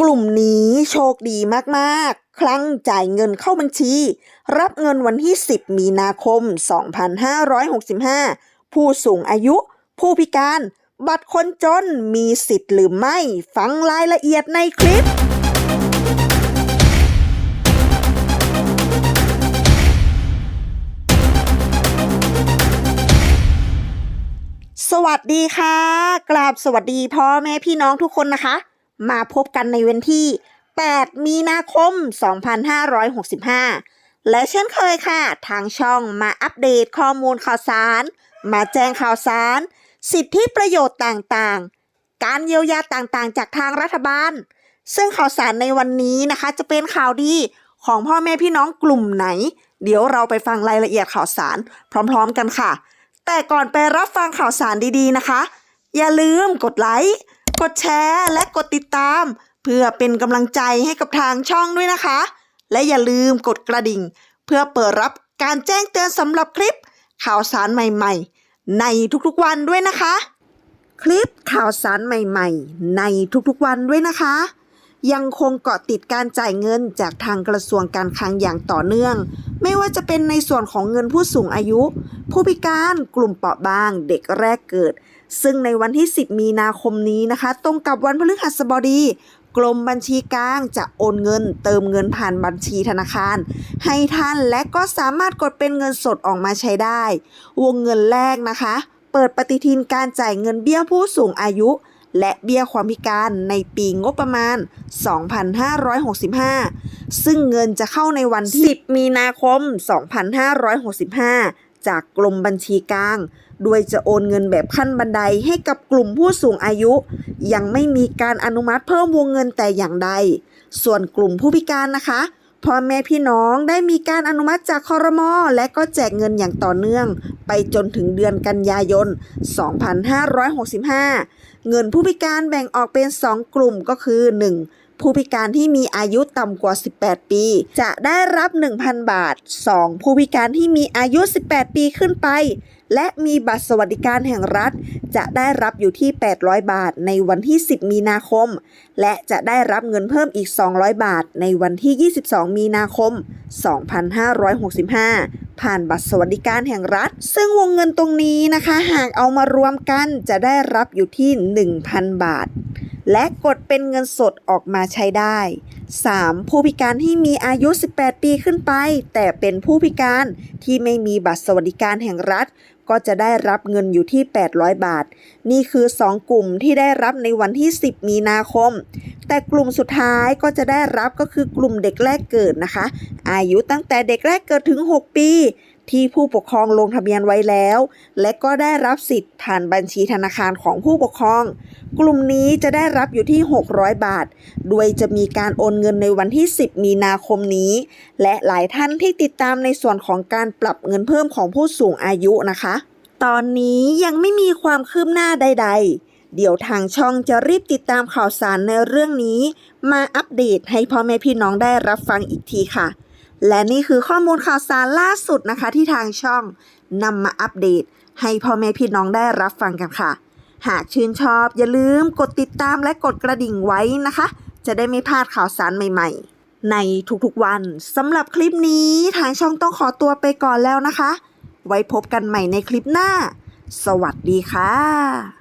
กลุ่มนี้โชคดีมากๆ ครั้งจ่ายเงินเข้าบัญชี รับเงินวันที่ 10 มีนาคม 2565 ผู้สูงอายุ ผู้พิการ บัตรคนจนมีสิทธิ์หรือไม่ ฟังรายละเอียดในคลิปสวัสดีค่ะ กราบสวัสดีพ่อแม่พี่น้องทุกคนนะคะ มาพบกันในวันที่ 8 มีนาคม 2565 และเช่นเคยค่ะ ทางช่องมาอัปเดตข้อมูลข่าวสาร มาแจ้งข่าวสาร สิทธิประโยชน์ต่างๆ การเยียวยาต่างๆ จากทางรัฐบาล ซึ่งข่าวสารในวันนี้นะคะจะเป็นข่าวดีของพ่อแม่พี่น้องกลุ่มไหน เดี๋ยวเราไปฟังรายละเอียดข่าวสารพร้อม ๆ กันค่ะ แต่ก่อนไปรับฟังข่าวสารดีๆนะคะ อย่าลืมกดไลค์ กดแชร์และกดติดตาม เพื่อเป็นกำลังใจให้กับทางช่องด้วยนะคะ และอย่าลืมกดกระดิ่ง เพื่อเปิดรับการแจ้งเตือนสำหรับคลิป ข่าวสารใหม่ๆ ในทุกๆวันด้วยนะคะ คลิปข่าวสารใหม่ๆ ในทุกๆวันด้วยนะคะ ยังคงเกาะติดการจ่ายเงินจากทางกระทรวงการคลังอย่างต่อเนื่อง ไม่ว่าจะเป็นในส่วนของเงินผู้สูงอายุ ผู้พิการกลุ่มเปราะบางเด็กแรกเกิด ซึ่งในวันที่ 10 มีนาคมนี้นะคะ ตรงกับวันพฤหัสบดี กรมบัญชีกลางจะโอนเงิน เติมเงินผ่านบัญชีธนาคาร ให้ท่านและก็สามารถกดเป็นเงินสดออกมาใช้ได้ วงเงินแรกนะคะ เปิดปฏิทินการจ่ายเงินเบี้ยผู้สูงอายุ และเบี้ยความพิการในปีงบประมาณ 2565 ซึ่งเงินจะเข้าในวัน 10 มีนาคม 2565 จากกรมบัญชีกลาง โดยจะโอนเงินแบบขั้นบันไดให้กับกลุ่มผู้สูงอายุ ยังไม่มีการอนุมัติเพิ่มวงเงินแต่อย่างใด ส่วนกลุ่มผู้พิการนะคะพ่อแม่พี่น้องได้มีการอนุมัติจากคอรมอและก็แจกเงินอย่างต่อเนื่อง ไปจนถึงเดือนกันยายน 2565 เงินผู้พิการแบ่งออกเป็น 2 กลุ่มก็คือ 1. ผู้พิการที่มีอายุต่ำกว่า 18 ปี จะได้รับ 1,000 บาท 2. ผู้พิการที่มีอายุ 18 ปีขึ้นไป และมีบัตรสวัสดิการแห่งรัฐ จะได้รับอยู่ที่ 800 บาทในวันที่ 10 มีนาคม และจะได้รับเงินเพิ่มอีก 200 บาทในวันที่ 22 มีนาคม 2565 ผ่านบัตรสวัสดิการแห่งรัฐ ซึ่งวงเงินตรงนี้นะคะ หากเอามารวมกันจะได้รับอยู่ที่ 1,000 บาท และกดเป็นเงินสดออกมาใช้ได้ 3. ผู้พิการที่มีอายุ 18 ปีขึ้นไป แต่เป็นผู้พิการที่ไม่มีบัตรสวัสดิการแห่งรัฐ ก็จะได้รับเงินอยู่ที่ 800 บาท นี่คือ 2 กลุ่มที่ได้รับในวันที่ 10 มีนาคม แต่กลุ่มสุดท้ายก็จะได้รับก็คือกลุ่มเด็กแรกเกิดนะคะ อายุตั้งแต่เด็กแรกเกิดถึง 6 ปี ที่ผู้ปกครองลงทะเบียนไว้แล้ว และก็ได้รับสิทธิ์ผ่านบัญชีธนาคารของผู้ปกครอง กลุ่มนี้จะได้รับอยู่ที่ 600 บาท โดยจะมีการโอนเงินในวันที่ 10 มีนาคมนี้ และหลายท่านที่ติดตามในส่วนของการปรับเงินเพิ่มของผู้สูงอายุนะคะ ตอนนี้ยังไม่มีความคืบหน้าใด ๆ เดี๋ยวทางช่องจะรีบติดตามข่าวสารในเรื่องนี้ มาอัปเดตให้พ่อแม่พี่น้องได้รับฟังอีกทีค่ะ และนี่คือข้อมูลข่าวสารล่าสุดนะคะที่ทางช่องนำมาอัปเดต ให้พ่อแม่พี่น้องได้รับฟังกันค่ะ หากชื่นชอบอย่าลืมกดติดตามและกดกระดิ่งไว้นะคะ จะได้ไม่พลาดข่าวสารใหม่ ๆ ในทุกๆวันสำหรับคลิปนี้ทางช่องต้องขอตัวไปก่อนแล้วนะคะ ไว้พบกันใหม่ในคลิปหน้า สวัสดีค่ะ